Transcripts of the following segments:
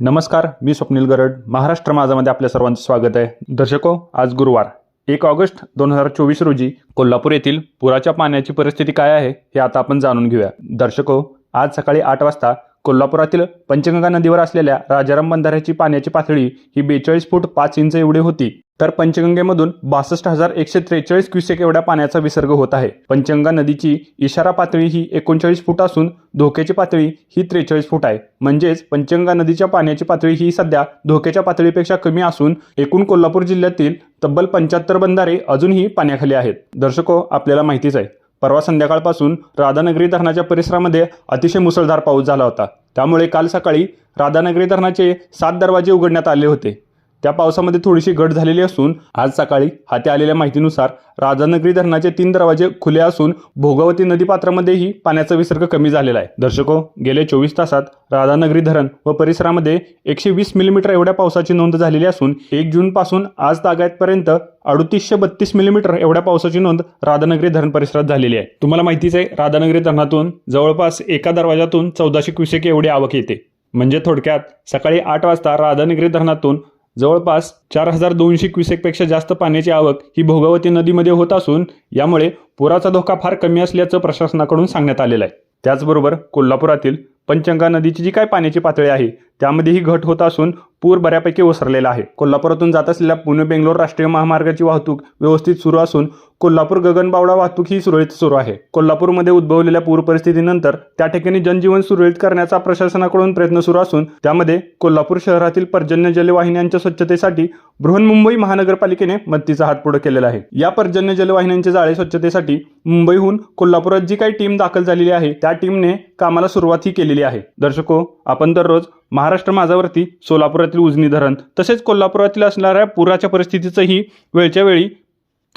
नमस्कार मी स्वप्नील गरड. महाराष्ट्र माझामध्ये आपल्या सर्वांचं स्वागत आहे. दर्शको आज गुरुवार एक ऑगस्ट दोन हजार चोवीस रोजी कोल्हापूर येथील पुराच्या पाण्याची परिस्थिती काय आहे हे आता आपण जाणून घेऊया. दर्शको आज सकाळी आठ वाजता कोल्हापुरातील पंचगंगा नदीवर असलेल्या राजाराम बंधाऱ्याची पाण्याची पातळी ही बेचाळीस फूट पाच इंच एवढी होती. तर पंचगंगेमधून बासष्ट हजार एकशे त्रेचाळीस क्युसेक एवढ्या पाण्याचा विसर्ग होत आहे. पंचगंगा नदीची इशारा पातळी ही एकोणचाळीस फूट असून धोक्याची पातळी ही त्रेचाळीस फूट आहे. म्हणजेच पंचगंगा नदीच्या पाण्याची पातळी ही सध्या धोक्याच्या पातळीपेक्षा कमी असून एकूण कोल्हापूर जिल्ह्यातील तब्बल पंच्याहत्तर बंधारे अजूनही पाण्याखाली आहेत. दर्शको आपल्याला माहितीच आहे. परवा संध्याकाळपासून राधानगरी धरणाच्या परिसरामध्ये अतिशय मुसळधार पाऊस झाला होता. त्यामुळे काल सकाळी राधानगरी धरणाचे सात दरवाजे उघडण्यात आले होते. त्या पावसामध्ये थोडीशी घट झालेली असून आज सकाळी हाती आलेल्या माहितीनुसार राधानगरी धरणाचे तीन दरवाजे खुले असून भोगावती नदीपात्रामध्येही पाण्याचा विसर्ग कमी झालेला आहे. दर्शको गेल्या चोवीस तासात राधानगरी धरण व परिसरामध्ये एकशे वीस मिलीमीटर एवढ्या पावसाची नोंद झालेली असून एक जून पासून आज तागायतपर्यंत अडतीसशे बत्तीस मिलीमीटर एवढ्या पावसाची नोंद राधानगरी धरण परिसरात झालेली आहे. तुम्हाला माहितीच आहे राधानगरी धरणातून जवळपास एका दरवाजातून चौदाशे क्युसेक एवढी आवक येते. म्हणजे थोडक्यात सकाळी आठ वाजता राधानगरी धरणातून जवळपास चार हजार दोनशे क्युसेकपेक्षा जास्त पाण्याची आवक ही भोगावती नदीमध्ये होत असून यामुळे पुराचा धोका फार कमी असल्याचं प्रशासनाकडून सांगण्यात आलेलं आहे. त्याचबरोबर कोल्हापुरातील पंचंगा नदीची जी काय पाण्याची पातळी आहे त्यामध्येही घट होत असून पूर बऱ्यापैकी ओसरलेला आहे. कोल्हापुरातून जात असलेल्या पुणे बेंगलोर राष्ट्रीय महामार्गाची वाहतूक व्यवस्थित सुरू असून कोल्हापूर गगनबावडा वाहतूक ही सुरळीत सुरू आहे. कोल्हापूरमध्ये उद्भवलेल्या पूर परिस्थितीनंतर त्या ठिकाणी जनजीवन सुरळीत करण्याचा प्रशासनाकडून प्रयत्न सुरू असून त्यामध्ये कोल्हापूर शहरातील पर्जन्य जलवाहिन्यांच्या स्वच्छतेसाठी बृहन्मुंबई महानगरपालिकेने मदतीचा हात पुढे केलेला आहे. या पर्जन्य जलवाहिन्यांचे जाळे स्वच्छतेसाठी मुंबईहून कोल्हापुरात जी काही टीम दाखल झालेली आहे त्या टीमने कामाला सुरुवात ही केलेली आहे. दर्शको आपण दररोज महाराष्ट्र माझावरती सोलापुरातील उजनी धरण तसेच कोल्हापुरातील असणाऱ्या पुराच्या परिस्थितीचंही वेळच्या वेळी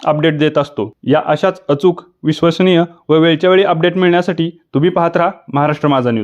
अपडेट देत असतो. या अशाच अचूक विश्वसनीय व वेळच्या वेळी अपडेट मिळण्यासाठी तुम्ही पाहत राहा महाराष्ट्र माझा न्यूज.